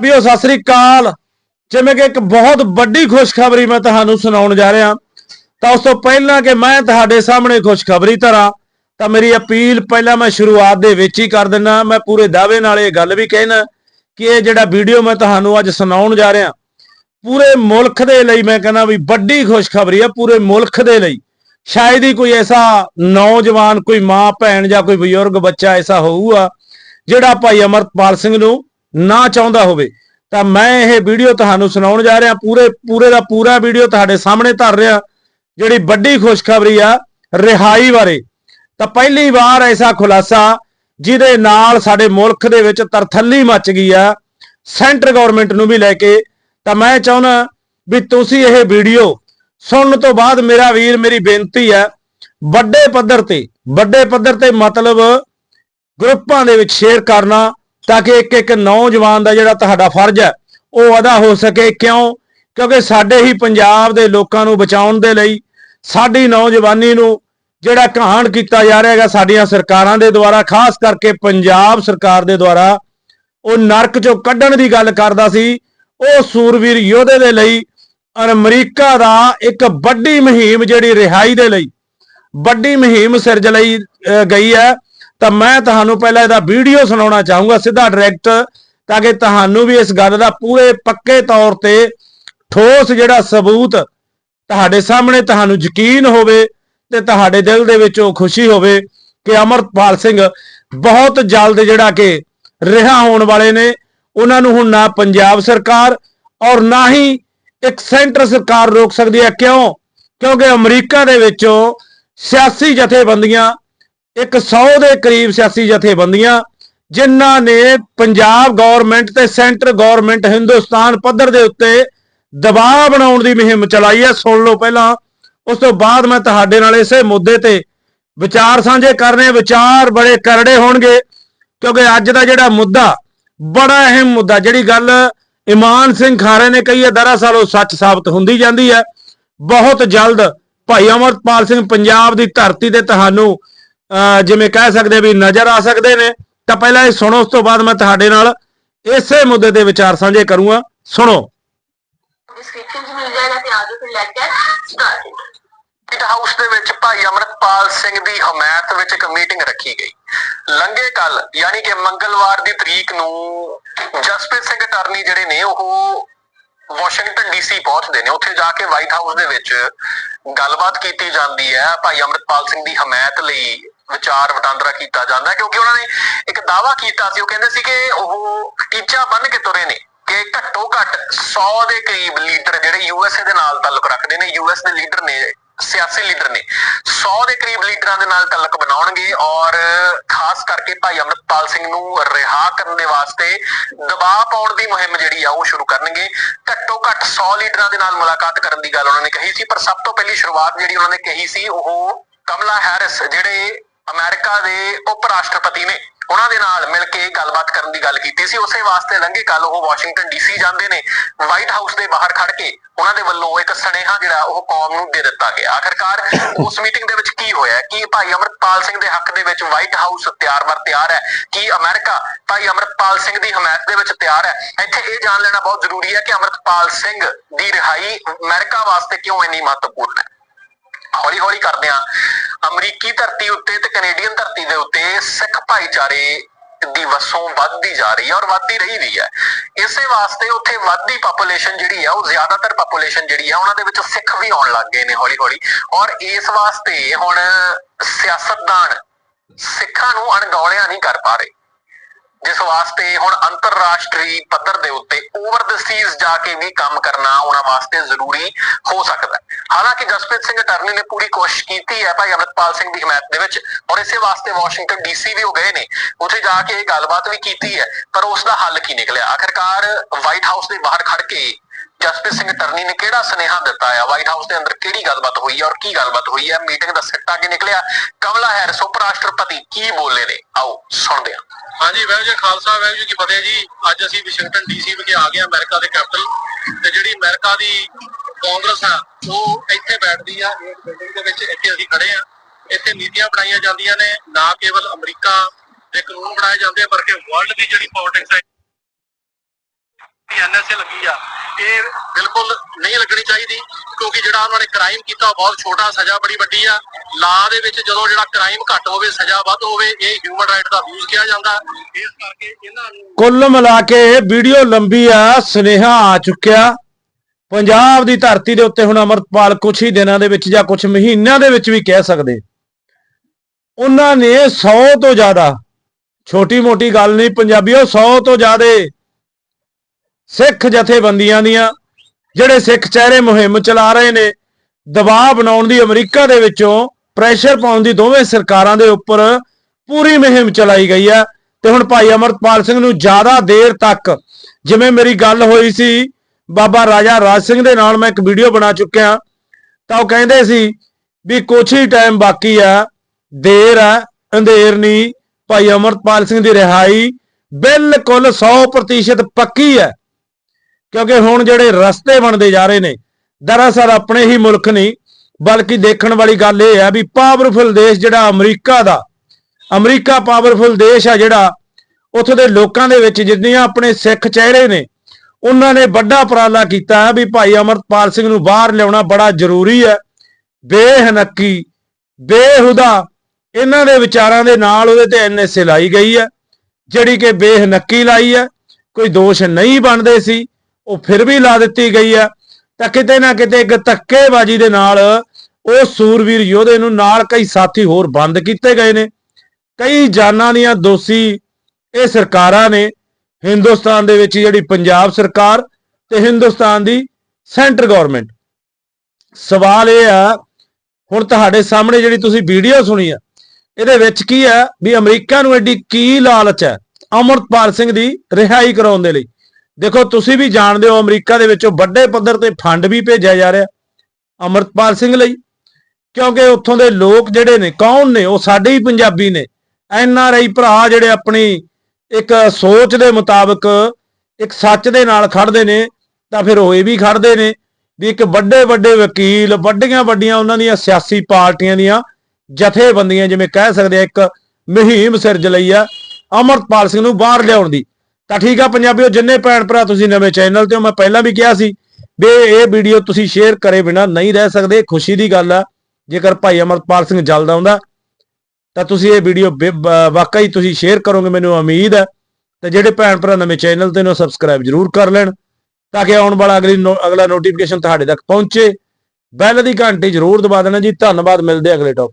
ਵੀਓ ਸਤਿ ਸ੍ਰੀ ਅਕਾਲ। ਜਿਵੇਂ ਕਿ ਇੱਕ ਬਹੁਤ ਵੱਡੀ ਖੁਸ਼ਖਬਰੀ ਮੈਂ ਤੁਹਾਨੂੰ ਸੁਣਾਉਣ ਜਾ ਰਿਹਾ। ਤਾਂ ਉਸ ਤੋਂ ਪਹਿਲਾਂ ਕਿ ਮੈਂ ਤੁਹਾਡੇ ਸਾਹਮਣੇ ਖੁਸ਼ਖਬਰੀ ਧਰਾਂ, ਤਾਂ ਮੇਰੀ ਅਪੀਲ ਪਹਿਲਾਂ ਮੈਂ ਸ਼ੁਰੂਆਤ ਦੇ ਵਿੱਚ ਹੀ ਕਰ ਦਿੰਦਾ। ਮੈਂ ਪੂਰੇ ਦਾਅਵੇ ਨਾਲ ਇਹ ਗੱਲ ਵੀ ਕਹਿਣਾ ਕਿ ਇਹ ਜਿਹੜਾ ਵੀਡੀਓ ਮੈਂ ਤੁਹਾਨੂੰ ਅੱਜ ਸੁਣਾਉਣ ਜਾ ਰਿਹਾ, ਪੂਰੇ ਮੁਲਕ ਦੇ ਲਈ ਮੈਂ ਕਹਿੰਦਾ ਵੀ ਵੱਡੀ ਖੁਸ਼ਖਬਰੀ ਹੈ ਪੂਰੇ ਮੁਲਕ ਦੇ ਲਈ। ਸ਼ਾਇਦ ਹੀ ਕੋਈ ਐਸਾ ਨੌਜਵਾਨ, ਕੋਈ ਮਾਂ ਭੈਣ ਜਾਂ ਕੋਈ ਬਜ਼ੁਰਗ ਬੱਚਾ ਐਸਾ ਹੋਊਗਾ, ਜਿਹੜਾ ਭਾਈ ਅਮਰਪਾਲ ਸਿੰਘ ਨੂੰ ਨਾ ਚਾਹੁੰਦਾ ਹੋਵੇ, ਤਾਂ ਮੈਂ ਇਹ ਵੀਡੀਓ ਤੁਹਾਨੂੰ ਸੁਣਾਉਣ ਜਾ ਰਿਹਾ, ਪੂਰੇ ਪੂਰੇ ਦਾ ਪੂਰਾ ਵੀਡੀਓ ਤੁਹਾਡੇ ਸਾਹਮਣੇ ਧਰ ਰਿਹਾ, ਜਿਹੜੀ ਵੱਡੀ ਖੁਸ਼ਖਬਰੀ ਆ ਰਿਹਾਈ ਬਾਰੇ। ਤਾਂ ਪਹਿਲੀ ਵਾਰ ਐਸਾ ਖੁਲਾਸਾ ਜਿਹਦੇ ਨਾਲ ਸਾਡੇ ਮੁਲਕ ਦੇ ਵਿੱਚ ਤਰਥੱਲੀ ਮਚ ਗਈ ਆ, ਸੈਂਟਰ ਗਵਰਨਮੈਂਟ ਨੂੰ ਵੀ ਲੈ ਕੇ। ਤਾਂ ਮੈਂ ਚਾਹੁੰਦਾ ਵੀ ਤੁਸੀਂ ਇਹ ਵੀਡੀਓ ਸੁਣਨ ਤੋਂ ਬਾਅਦ ਮੇਰਾ ਵੀਰ, ਮੇਰੀ ਬੇਨਤੀ ਹੈ ਵੱਡੇ ਪੱਧਰ ਤੇ, ਵੱਡੇ ਪੱਧਰ ਤੇ ਮਤਲਬ ਗਰੁੱਪਾਂ ਦੇ ਵਿੱਚ ਸ਼ੇਅਰ ਕਰਨਾ ਤਾਂ ਕਿ ਇੱਕ ਇੱਕ ਨੌਜਵਾਨ ਦਾ ਜਿਹੜਾ ਤੁਹਾਡਾ ਫਰਜ਼ ਹੈ, ਉਹ ਅਦਾ ਹੋ ਸਕੇ। ਕਿਉਂ? ਕਿਉਂਕਿ ਸਾਡੇ ਹੀ ਪੰਜਾਬ ਦੇ ਲੋਕਾਂ ਨੂੰ ਬਚਾਉਣ ਦੇ ਲਈ ਸਾਡੀ ਨੌਜਵਾਨੀ ਨੂੰ ਜਿਹੜਾ ਕਹਾਣ ਕੀਤਾ ਜਾ ਰਿਹਾ ਹੈਗਾ ਸਾਡੀਆਂ ਸਰਕਾਰਾਂ ਦੇ ਦੁਆਰਾ, ਖਾਸ ਕਰਕੇ ਪੰਜਾਬ ਸਰਕਾਰ ਦੇ ਦੁਆਰਾ, ਉਹ ਨਰਕ ਚੋਂ ਕੱਢਣ ਦੀ ਗੱਲ ਕਰਦਾ ਸੀ। ਉਹ ਸੂਰਵੀਰ ਯੋਧੇ ਦੇ ਲਈ ਅਮਰੀਕਾ ਦਾ ਇੱਕ ਵੱਡੀ ਮੁਹਿੰਮ ਜਿਹੜੀ ਰਿਹਾਈ ਦੇ ਲਈ, ਵੱਡੀ ਮੁਹਿੰਮ ਸਿਰਜ ਲਈ ਗਈ ਹੈ। ਤਾਂ ਮੈਂ ਤੁਹਾਨੂੰ ਪਹਿਲਾਂ ਇਹਦਾ ਵੀਡੀਓ ਸੁਣਾਉਣਾ ਚਾਹੂੰਗਾ, ਸਿੱਧਾ ਡਾਇਰੈਕਟ ਤਾਂ ਕਿ ਤੁਹਾਨੂੰ ਵੀ ਇਸ ਗੱਲ ਦਾ ਪੂਰੇ ਪੱਕੇ ਤੌਰ ਤੇ ਠੋਸ ਜਿਹੜਾ ਸਬੂਤ ਤੁਹਾਡੇ ਸਾਹਮਣੇ ਤੁਹਾਨੂੰ ਯਕੀਨ ਹੋਵੇ ਤੇ ਤੁਹਾਡੇ ਦਿਲ ਦੇ ਵਿੱਚ ਉਹ ਖੁਸ਼ੀ ਹੋਵੇ ਕਿ ਅਮਰਪਾਲ ਸਿੰਘ ਬਹੁਤ ਜਲਦ ਜਿਹੜਾ ਕਿ ਰਿਹਾ ਹੋਣ ਵਾਲੇ ਨੇ। ਉਹਨਾਂ ਨੂੰ ਹੁਣ ਨਾ ਪੰਜਾਬ ਸਰਕਾਰ ਔਰ ਨਾ ਹੀ ਇੱਕ ਸੈਂਟਰ ਸਰਕਾਰ ਰੋਕ ਸਕਦੀ ਹੈ। ਕਿਉਂ? ਕਿਉਂਕਿ ਅਮਰੀਕਾ ਦੇ ਵਿੱਚੋਂ ਸਿਆਸੀ ਜਥੇਬੰਦੀਆਂ 100 ਦੇ ਕਰੀਬ ਸਿਆਸੀ ਜਥੇਬੰਦੀਆਂ, ਜਿਨ੍ਹਾਂ ਨੇ ਪੰਜਾਬ ਗਵਰਨਮੈਂਟ ਤੇ ਸੈਂਟਰ ਗਵਰਨਮੈਂਟ ਹਿੰਦੁਸਤਾਨ ਪੱਧਰ ਦੇ ਉੱਤੇ ਦਬਾਅ ਬਣਾਉਣ ਦੀ ਮੁਹਿੰਮ ਚਲਾਈ ਹੈ। ਸੁਣ ਲਓ ਪਹਿਲਾਂ, ਉਸ ਤੋਂ ਬਾਅਦ ਮੈਂ ਤੁਹਾਡੇ ਨਾਲ ਇਸੇ ਮੁੱਦੇ ਤੇ ਵਿਚਾਰ ਸਾਂਝੇ ਕਰਨੇ ਵਿਚਾਰ ਬੜੇ ਕਰੜੇ ਹੋਣਗੇ, ਕਿਉਂਕਿ ਅੱਜ ਦਾ ਜਿਹੜਾ ਮੁੱਦਾ, ਬੜਾ ਅਹਿਮ ਮੁੱਦਾ, ਜਿਹੜੀ ਗੱਲ ਇਮਾਨ ਸਿੰਘ ਖਾਰੇ ਨੇ ਕਹੀ ਹੈ, ਦਰਅਸਲ ਉਹ ਸੱਚ ਸਾਬਤ ਹੁੰਦੀ ਜਾਂਦੀ ਹੈ। ਬਹੁਤ ਜਲਦ ਭਾਈ ਅਮਰਪਾਲ ਸਿੰਘ ਪੰਜਾਬ ਦੀ ਧਰਤੀ ਤੇ ਤੁਹਾਨੂੰ ਜਿਵੇਂ ਕਹਿ ਸਕਦੇ ਵੀ ਨਜ਼ਰ ਆ ਸਕਦੇ ਨੇ ਤਾਂ ਪਹਿਲਾਂ ਇਹ ਸੁਣੋ ਉਸ ਤੋਂ ਬਾਅਦ ਮੈਂ ਤੁਹਾਡੇ ਨਾਲ ਇਸੇ ਮੁੱਦੇ ਦੇ ਵਿਚਾਰ ਸਾਂਝੇ ਕਰੂੰਗਾ। ਸੁਣੋ। ਡਿਸਕ੍ਰਿਪਸ਼ਨ ਹਾਊਸ ਦੇ ਵਿੱਚ ਭਾਈ ਅਮਰਪਾਲ ਸਿੰਘ ਦੀ ਹਮਾਇਤ ਵਿੱਚ ਇੱਕ ਮੀਟਿੰਗ ਰੱਖੀ ਗਈ। ਲੰਘੇ ਕੱਲ ਯਾਨੀ ਕਿ ਮੰਗਲਵਾਰ ਦੀ ਤਰੀਕ ਨੂੰ ਜਸਪ੍ਰੀਤ ਸਿੰਘ ਟਰਨੀ ਜਿਹੜੇ ਨੇ ਉਹ ਵਾਸ਼ਿੰਗਟਨ ਡੀਸੀ ਪਹੁੰਚਦੇ ਨੇ। ਉੱਥੇ ਜਾ ਕੇ ਵਾਈਟ ਹਾਊਸ ਦੇ ਵਿੱਚ ਗੱਲਬਾਤ ਕੀਤੀ ਜਾਂਦੀ ਹੈ। ਭਾਈ ਅਮਰਪਾਲ ਸਿੰਘ ਦੀ ਹਮਾਇਤ ਲਈ ਵਿਚਾਰ ਵਟਾਂਦਰਾ ਕੀਤਾ ਜਾਂਦਾ ਕਿਉਂਕਿ ਉਹਨਾਂ ਨੇ ਇੱਕ ਦਾਅਵਾ ਕੀਤਾ ਸੀ, ਉਹ ਕਹਿੰਦੇ ਸੀ ਕਿ ਉਹ ਟੀਚਾ ਬੰਨ ਕੇ ਤੁਰੇ ਨੇ, ਕਿ ਘੱਟੋ ਘੱਟ 100 ਦੇ ਕਰੀਬ ਲੀਡਰ ਜਿਹੜੇ ਯੂਐਸਏ ਦੇ ਨਾਲ ਤਾਲੁਕ ਰੱਖਦੇ ਨੇ ਯੂਐਸ ਦੇ ਲੀਡਰ ਨੇ, ਸਿਆਸੀ ਲੀਡਰ ਨੇ 100 ਦੇ ਕਰੀਬ ਲੀਡਰਾਂ ਦੇ ਨਾਲ ਤਾਲੁਕ ਬਣਾਉਣਗੇ ਔਰ ਖਾਸ ਕਰਕੇ ਭਾਈ ਅਮਰਪਾਲ ਸਿੰਘ ਨੂੰ ਰਿਹਾ ਕਰਨ ਦੇ ਵਾਸਤੇ ਦਬਾਅ ਪਾਉਣ ਦੀ ਮੁਹਿੰਮ ਜਿਹੜੀ ਆ, ਉਹ ਸ਼ੁਰੂ ਕਰਨਗੇ। ਘੱਟੋ ਘੱਟ 100 ਲੀਡਰਾਂ ਦੇ ਨਾਲ ਮੁਲਾਕਾਤ ਕਰਨ ਦੀ ਗੱਲ ਉਹਨਾਂ ਨੇ ਕਹੀ ਸੀ, ਪਰ ਸਭ ਤੋਂ ਪਹਿਲੀ ਸ਼ੁਰੂਆਤ ਜਿਹੜੀ ਉਹਨਾਂ ਨੇ ਕਹੀ ਸੀ, ਉਹ ਕਮਲਾ ਹੈਰਿਸ, ਜਿਹੜੇ ਅਮਰੀਕਾ ਦੇ ਉਪ ਰਾਸ਼ਟਰਪਤੀ ਨੇ ਉਹਨਾਂ ਦੇ ਨਾਲ ਮਿਲ ਕੇ ਗੱਲਬਾਤ ਕਰਨ ਦੀ ਗੱਲ ਕੀਤੀ ਸੀ। ਉਸੇ ਵਾਸਤੇ ਲੰਘੇ ਕੱਲ ਉਹ ਵਾਸ਼ਿੰਗਟਨ ਡੀਸੀ ਜਾਂਦੇ ਨੇ। ਵਾਈਟ ਹਾਊਸ ਦੇ ਬਾਹਰ ਖੜ ਕੇ ਉਹਨਾਂ ਦੇ ਵੱਲੋਂ ਇੱਕ ਸੁਨੇਹਾ ਜਿਹੜਾ ਉਹ ਕੌਮ ਨੂੰ ਦੇ ਦਿੱਤਾ ਗਿਆ। ਆਖਰਕਾਰ ਉਸ ਮੀਟਿੰਗ ਦੇ ਵਿੱਚ ਕੀ ਹੋਇਆ ਕਿ ਭਾਈ ਅਮਰਪਾਲ ਸਿੰਘ ਦੇ ਹੱਕ ਦੇ ਵਿੱਚ ਵਾਈਟ ਹਾਊਸ ਤਿਆਰ ਬਰ ਤਿਆਰ ਹੈ? ਕਿ ਅਮਰੀਕਾ ਭਾਈ ਅਮਰਪਾਲ ਸਿੰਘ ਦੀ ਹਮਾਇਤ ਦੇ ਵਿੱਚ ਤਿਆਰ ਹੈ? ਇੱਥੇ ਇਹ ਜਾਣ ਲੈਣਾ ਬਹੁਤ ਜ਼ਰੂਰੀ ਹੈ ਕਿ ਅਮਰਪਾਲ ਸਿੰਘ ਦੀ ਰਿਹਾਈ ਅਮਰੀਕਾ ਵਾਸਤੇ ਕਿਉਂ ਇੰਨੀ ਮਹੱਤਵਪੂਰਨ ਹੈ? ਹੌਲੀ ਹੌਲੀ ਕਰਦੇ ਆ ਅਮਰੀਕੀ ਧਰਤੀ ਉੱਤੇ ਤੇ ਕੈਨੇਡੀਅਨ ਧਰਤੀ ਦੇ ਉੱਤੇ ਸਿੱਖ ਭਾਈਚਾਰੇ ਦੀ ਵਸੋਂ ਵੱਧਦੀ ਜਾ ਰਹੀ ਹੈ ਔਰ ਵੱਧਦੀ ਰਹੀ ਵੀ ਹੈ। ਇਸੇ ਵਾਸਤੇ ਉੱਥੇ ਵੱਧਦੀ ਪੋਪੂਲੇਸ਼ਨ ਜਿਹੜੀ ਆ ਉਹ ਜ਼ਿਆਦਾਤਰ ਪੋਪੂਲੇਸ਼ਨ ਜਿਹੜੀ ਆ ਉਹਨਾਂ ਦੇ ਵਿੱਚ ਸਿੱਖ ਵੀ ਆਉਣ ਲੱਗ ਗਏ ਨੇ ਹੌਲੀ ਹੌਲੀ ਔਰ ਇਸ ਵਾਸਤੇ ਹੁਣ ਸਿਆਸਤਦਾਨ ਸਿੱਖਾਂ ਨੂੰ ਅਣਗੌਲਿਆ ਨਹੀਂ ਕਰ ਪਾ ਰਹੇ। ਜਿਸ ਵਾਸਤੇ ਹੁਣ ਅੰਤਰਰਾਸ਼ਟਰੀ ਪੱਧਰ ਦੇ ਉੱਤੇ ਓਵਰ ਦ ਸੀਜ਼ ਜਾ ਕੇ ਵੀ ਕੰਮ ਕਰਨਾ ਉਹਨਾਂ ਵਾਸਤੇ ਜ਼ਰੂਰੀ ਹੋ ਸਕਦਾ ਹੈ। ਹਾਲਾਂਕਿ ਜਸਪ੍ਰੀਤ ਸਿੰਘ ਅਟਰਨੀ ਨੇ ਪੂਰੀ ਕੋਸ਼ਿਸ਼ ਕੀਤੀ ਹੈ, ਭਾਈ ਅਮਰਪਾਲ ਸਿੰਘ ਦੀ ਹਮਾਇਤ ਦੇ ਵਿੱਚ ਔਰ ਇਸੇ ਵਾਸਤੇ ਵਾਸ਼ਿੰਗਟਨ ਡੀਸੀ ਵੀ ਉਹ ਗਏ ਨੇ, ਉੱਥੇ ਜਾ ਕੇ ਇਹ ਗੱਲਬਾਤ ਵੀ ਕੀਤੀ ਹੈ, ਪਰ ਉਸ ਦਾ ਹੱਲ ਕੀ ਨਿਕਲਿਆ? ਆਖਰਕਾਰ ਵਾਈਟ ਹਾਊਸ ਦੇ ਬਾਹਰ ਖੜ ਕੇ ਜਸਪ੍ਰੀਤ ਸਿੰਘ ਟਰਨੀ ਨੇ ਕਿਹੜਾ ਸੁਨੇਹਾ ਦਿੱਤਾ ਆ? ਵਾਈਟ ਹਾਊਸ ਦੇ ਅੰਦਰ ਕਿਹੜੀ ਗੱਲਬਾਤ ਹੋਈ ਹੈ ਔਰ ਕੀ ਗੱਲਬਾਤ ਹੋਈ ਹੈ ਮੀਟਿੰਗ ਦਾ ਸਿੱਟਾ ਕੀ ਨਿਕਲਿਆ? ਕਮਲਾ ਹੈਰਿਸ ਉਪ ਰਾਸ਼ਟਰਪਤੀ ਕੀ ਬੋਲੇ ਨੇ? ਆਓ, ਸੁਣਦੇ ਹਾਂ। ਹਾਂਜੀ, ਵਾਹਿਗੁਰੂ ਜੀ ਖਾਲਸਾ, ਵਾਹਿਗੁਰੂ ਜੀ ਕੀ ਫਤਿਹ ਜੀ। ਅੱਜ ਅਸੀਂ ਵਾਸ਼ਿੰਗਟਨ ਡੀਸੀ ਵਿਖੇ ਆ ਗਏ ਅਮਰੀਕਾ ਦੇ ਕੈਪੀਟਲ ਤੇ ਜਿਹੜੀ ਅਮਰੀਕਾ ਦੀ ਕਾਂਗਰਸ ਆ, ਉਹ ਇੱਥੇ ਬੈਠਦੀ ਆ। ਇਸ ਬਿਲਡਿੰਗ ਦੇ ਵਿੱਚ ਇੱਥੇ ਅਸੀਂ ਖੜੇ ਆ ਇੱਥੇ ਨੀਤੀਆਂ ਬਣਾਈਆਂ ਜਾਂਦੀਆਂ ਨੇ। ਨਾ ਕੇਵਲ ਅਮਰੀਕਾ ਦੇ ਕਾਨੂੰਨ ਬਣਾਏ ਜਾਂਦੇ ਆ, ਬਲਕਿ ਵਰਲਡ ਦੀ ਜਿਹੜੀ ਪੋਲਿਟਿਕਸ ਹੈ ਜਿਹੜੀ ਐਨਐਸਏ ਲੱਗੀ ਆ। ਇਹ ਬਿਲਕੁਲ ਨਹੀਂ ਲੱਗਣੀ ਚਾਹੀਦੀ, ਕਿਉਂਕਿ ਜਿਹੜਾ ਉਹਨਾਂ ਨੇ ਕ੍ਰਾਈਮ ਕੀਤਾ ਬਹੁਤ ਛੋਟਾ, ਸਜ਼ਾ ਬੜੀ ਵੱਡੀ ਆ। ਲਾ ਦੇ ਵਿੱਚ ਜਦੋਂ ਜਿਹੜਾ ਕ੍ਰਾਈਮ ਘੱਟ ਹੋਵੇ, ਸਜ਼ਾ ਵੱਧ ਹੋਵੇ, ਇਹ ਹਿਊਮਨ ਰਾਈਟ ਦਾ ਅਬਿਊਜ਼ ਕਿਹਾ ਜਾਂਦਾ। ਇਸ ਕਰਕੇ ਇਹਨਾਂ ਨੂੰ ਕੁੱਲ ਮਿਲਾ ਕੇ ਵੀਡੀਓ ਲੰਬੀ ਆ, ਸੁਨੇਹਾ ਆ ਚੁੱਕਿਆ। ਪੰਜਾਬ ਦੀ ਧਰਤੀ ਦੇ ਉੱਤੇ ਹੁਣ ਅਮਰਪਾਲ ਕੁਝ ਹੀ ਦਿਨਾਂ ਦੇ ਵਿੱਚ ਜਾਂ ਕੁਝ ਮਹੀਨਿਆਂ ਦੇ ਵਿੱਚ ਵੀ ਕਹਿ ਸਕਦੇ। ਉਹਨਾਂ ਨੇ 100 ਤੋਂ ਜ਼ਿਆਦਾ ਛੋਟੀ ਮੋਟੀ ਗੱਲ ਨਹੀਂ, ਪੰਜਾਬੀਓ 100 ਤੋਂ ਜ਼ਿਆਦਾ ਸਿੱਖ ਜਥੇਬੰਦੀਆਂ ਦੀਆਂ, ਜਿਹੜੇ ਸਿੱਖ ਚਿਹਰੇ ਮੁਹਿੰਮ ਚਲਾ ਰਹੇ ਨੇ, ਦਬਾਅ ਬਣਾਉਣ ਦੀ ਅਮਰੀਕਾ ਦੇ ਵਿੱਚੋਂ ਪ੍ਰੈਸ਼ਰ ਪਾਉਣ ਦੀ ਦੋਵੇਂ ਸਰਕਾਰਾਂ ਦੇ ਉੱਪਰ ਪੂਰੀ ਮੁਹਿੰਮ ਚਲਾਈ ਗਈ ਹੈ। ਤੇ ਹੁਣ ਭਾਈ ਅਮਰਪਾਲ ਸਿੰਘ ਨੂੰ ਜ਼ਿਆਦਾ ਦੇਰ ਤੱਕ ਜਿਵੇਂ ਮੇਰੀ ਗੱਲ ਹੋਈ ਸੀ, ਬਾਬਾ ਰਾਜਾ ਰਾਜ ਸਿੰਘ ਦੇ ਨਾਲ ਮੈਂ ਇੱਕ ਵੀਡੀਓ ਬਣਾ ਚੁੱਕਿਆ, ਤਾਂ ਉਹ ਕਹਿੰਦੇ ਸੀ ਵੀ ਕੁਛ ਹੀ ਟਾਈਮ ਬਾਕੀ ਆ ਦੇਰ ਆ ਅੰਧੇਰ ਨਹੀਂ, ਭਾਈ ਅਮਰਪਾਲ ਸਿੰਘ ਦੀ ਰਿਹਾਈ ਬਿਲਕੁਲ 100% ਪੱਕੀ ਹੈ। ਕਿਉਂਕਿ ਹੁਣ ਜਿਹੜੇ ਰਸਤੇ ਬਣਦੇ ਜਾ ਰਹੇ ਨੇ, ਦਰਅਸਲ ਆਪਣੇ ਹੀ ਮੁਲਕ ਨਹੀਂ, ਬਲਕਿ ਦੇਖਣ ਵਾਲੀ ਗੱਲ ਇਹ ਹੈ ਵੀ ਪਾਵਰਫੁਲ ਦੇਸ਼ ਜਿਹੜਾ ਅਮਰੀਕਾ ਦਾ, ਅਮਰੀਕਾ ਪਾਵਰਫੁਲ ਦੇਸ਼ ਆ ਜਿਹੜਾ, ਉੱਥੇ ਦੇ ਲੋਕਾਂ ਦੇ ਵਿੱਚ ਜਿੰਨੀਆਂ ਆਪਣੇ ਸਿੱਖ ਚਿਹਰੇ ਨੇ, ਉਹਨਾਂ ਨੇ ਵੱਡਾ ਉਪਰਾਲਾ ਕੀਤਾ ਹੈ ਵੀ ਭਾਈ ਅਮਰਪਾਲ ਸਿੰਘ ਨੂੰ ਬਾਹਰ ਲਿਆਉਣਾ ਬੜਾ ਜ਼ਰੂਰੀ ਹੈ। ਬੇਹਨਕੀ, ਬੇਹੁਦਾ, ਇਹਨਾਂ ਦੇ ਵਿਚਾਰਾਂ ਦੇ ਨਾਲ ਉਹਦੇ ਤੇ ਐਨਐਸਏ ਲਾਈ ਗਈ ਹੈ, ਜਿਹੜੀ ਕਿ ਬੇਹਨਕੀ ਲਾਈ ਹੈ, ਕੋਈ ਦੋਸ਼ ਨਹੀਂ ਬਣਦੇ ਸੀ। ਉਹ ਫਿਰ ਵੀ ਲਾ ਦਿੱਤੀ ਗਈ ਹੈ। ਤਾਂ ਕਿਤੇ ਨਾ ਕਿਤੇ ਇੱਕ ਧੱਕੇਬਾਜ਼ੀ ਦੇ ਨਾਲ ਉਹ ਸੂਰਵੀਰ ਯੋਧੇ ਨੂੰ ਨਾਲ ਕਈ ਸਾਥੀ ਹੋਰ ਬੰਦ ਕੀਤੇ ਗਏ ਨੇ। ਕਈ ਜਾਨਾਂ ਦੀਆਂ ਦੋਸ਼ੀ ਇਹ ਸਰਕਾਰਾਂ ਨੇ। ਹਿੰਦੁਸਤਾਨ ਦੇ ਵਿੱਚ ਜਿਹੜੀ ਪੰਜਾਬ ਸਰਕਾਰ ਤੇ ਹਿੰਦੁਸਤਾਨ ਦੀ ਸੈਂਟਰ ਗਵਰਨਮੈਂਟ। ਸਵਾਲ ਇਹ ਆ, ਹੁਣ ਤੁਹਾਡੇ ਸਾਹਮਣੇ ਜਿਹੜੀ ਤੁਸੀਂ ਵੀਡੀਓ ਸੁਣੀ ਆ, ਇਹਦੇ ਵਿੱਚ ਕੀ ਹੈ ਵੀ ਅਮਰੀਕਾ ਨੂੰ ਐਡੀ ਕੀ ਲਾਲਚ ਹੈ ਅਮਰਪਾਲ ਸਿੰਘ ਦੀ ਰਿਹਾਈ ਕਰਾਉਣ ਦੇ ਲਈ। ਦੇਖੋ, ਤੁਸੀਂ ਵੀ ਜਾਣਦੇ ਹੋ ਅਮਰੀਕਾ ਦੇ ਵਿੱਚੋਂ ਵੱਡੇ ਪੱਧਰ ਤੇ ਫੰਡ ਵੀ ਭੇਜਿਆ ਜਾ ਰਿਹਾ ਅਮਰਪਾਲ ਸਿੰਘ ਲਈ, ਕਿਉਂਕਿ ਉੱਥੋਂ ਦੇ ਲੋਕ ਜਿਹੜੇ ਨੇ, ਕੌਣ ਨੇ? ਉਹ ਸਾਡੇ ਹੀ ਪੰਜਾਬੀ ਨੇ। ਐਨ ਆਰ ਆਈ ਭਰਾ ਜਿਹੜੇ ਆਪਣੀ ਇੱਕ ਸੋਚ ਦੇ ਮੁਤਾਬਕ ਇੱਕ ਸੱਚ ਦੇ ਨਾਲ ਖੜਦੇ ਨੇ, ਤਾਂ ਫਿਰ ਉਹ ਇਹ ਵੀ ਖੜਦੇ ਨੇ ਵੀ ਇੱਕ ਵੱਡੇ ਵੱਡੇ ਵਕੀਲ, ਵੱਡੀਆਂ ਵੱਡੀਆਂ ਉਹਨਾਂ ਦੀਆਂ ਸਿਆਸੀ ਪਾਰਟੀਆਂ ਦੀਆਂ ਜਥੇਬੰਦੀਆਂ, ਜਿਵੇਂ ਕਹਿ ਸਕਦੇ ਆ, ਇੱਕ ਮਹੀਮ ਸਿਰਜ ਲਈ ਆ ਅਮਰਪਾਲ ਸਿੰਘ ਨੂੰ ਬਾਹਰ ਲਿਆਉਣ ਦੀ। ਤਾਂ ਠੀਕ ਆ ਪੰਜਾਬੀਓ, ਜਿੰਨੇ ਭੈਣ ਭਰਾ ਤੁਸੀਂ ਨਵੇਂ ਚੈਨਲ ਤੇ ਹੋ, ਮੈਂ ਪਹਿਲਾਂ ਵੀ ਕਿਹਾ ਸੀ ਵੀ ਇਹ ਵੀਡੀਓ ਤੁਸੀਂ ਸ਼ੇਅਰ ਕਰੇ ਬਿਨਾ ਨਹੀਂ ਰਹਿ ਸਕਦੇ ਖੁਸ਼ੀ ਦੀ ਗੱਲ ਆ। ਜੇਕਰ ਭਾਈ ਅਮਰਪਾਲ ਸਿੰਘ ਜਲਦ ਆਉਂਦਾ ਤਾਂ ਤੁਸੀਂ ਇਹ ਵੀਡੀਓ ਵਾਕਈ ਤੁਸੀਂ ਸ਼ੇਅਰ ਕਰੋਗੇ, ਮੈਨੂੰ ਉਮੀਦ ਹੈ ਤੇ ਜਿਹੜੇ ਭੈਣ ਭਰਾ ਨਵੇਂ ਚੈਨਲ ਤੇ ਨੇ ਸਬਸਕ੍ਰਾਈਬ ਜਰੂਰ ਕਰ ਲੈਣ, ਤਾਂ ਕਿ ਆਉਣ ਵਾਲਾ ਅਗਲੀ ਨੋ- ਅਗਲਾ ਨੋਟੀਫਿਕੇਸ਼ਨ ਤੁਹਾਡੇ ਤੱਕ ਪਹੁੰਚੇ। ਬੈਲ ਦੀ ਘੰਟੀ ਜਰੂਰ ਦਬਾ ਦੇਣਾ ਜੀ। ਧੰਨਵਾਦ, ਮਿਲਦੇ ਅਗਲੇ ਟੌਪ